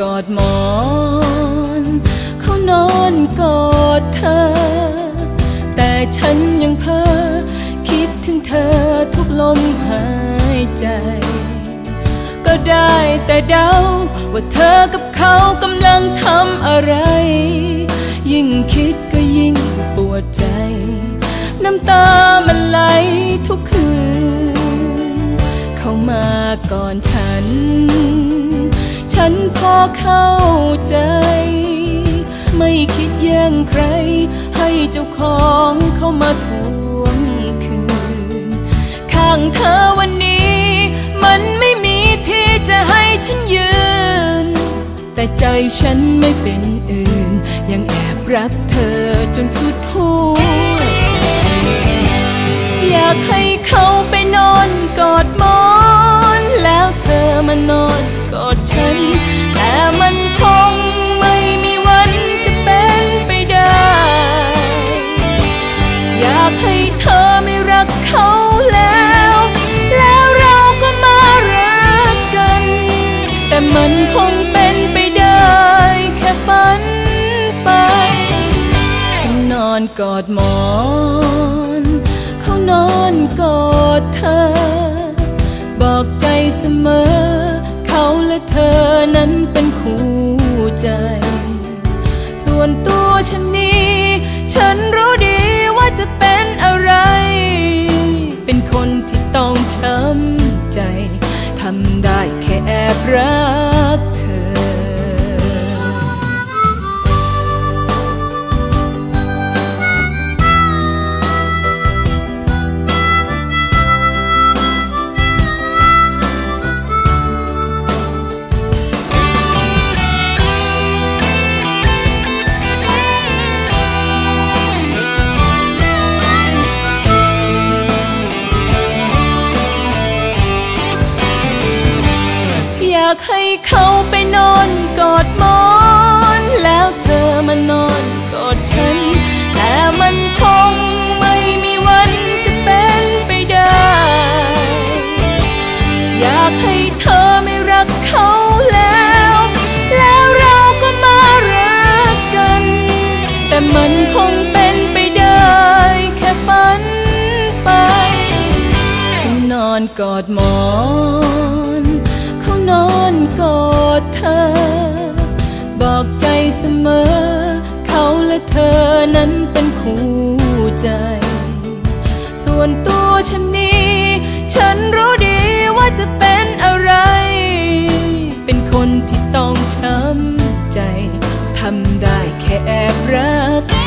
กอดหมอน เขานอนกอดเธอ แต่ฉันยังเพ้อคิดถึงเธอทุกลมหายใจ ก็ได้แต่เดาว่าเธอกับเขากำลังทำอะไร ยิ่งคิดก็ยิ่งปวดใจ น้ำตามันไหลทุกคืน เข้ามาก่อนฉัน ฉันพอเข้าใจ ไม่คิดแย่งใคร ให้เจ้าของเข้ามาทวงคืน ข้างเธอวันนี้ มันไม่มีที่จะให้ฉันยืน แต่ใจฉันไม่เป็นอื่น ยังแอบรักเธอจนสุดหัวใจ อยากให้เขา ให้เธอไม่รักเขาแล้ว แล้วเราก็มารักกัน แต่มันคงเป็นไปได้แค่ฝันไป ฉันนอนกอดหมอน เขานอนกอดเธอ บอกใจเสมอ ค่ากให้เขาไปนอนกอดหมอน แล้วเธอมานอนกอดฉัน แต่มันคงไม่มีวันจะเป็นไปได้ อยากให้เธอไม่รักเขาแล้ว แล้วเราก็มารักกัน แต่มันคงเป็นไปได้แค่ฝันไป ฉันนอนกอดหมอน เธอ บอกใจเสมอ เขาและเธอนั้นเป็นคู่ใจ ส่วนตัวฉันนี้ ฉันรู้ดีว่าจะเป็นอะไร เป็นคนที่ต้องช้ำใจ ทำได้แค่แอบรัก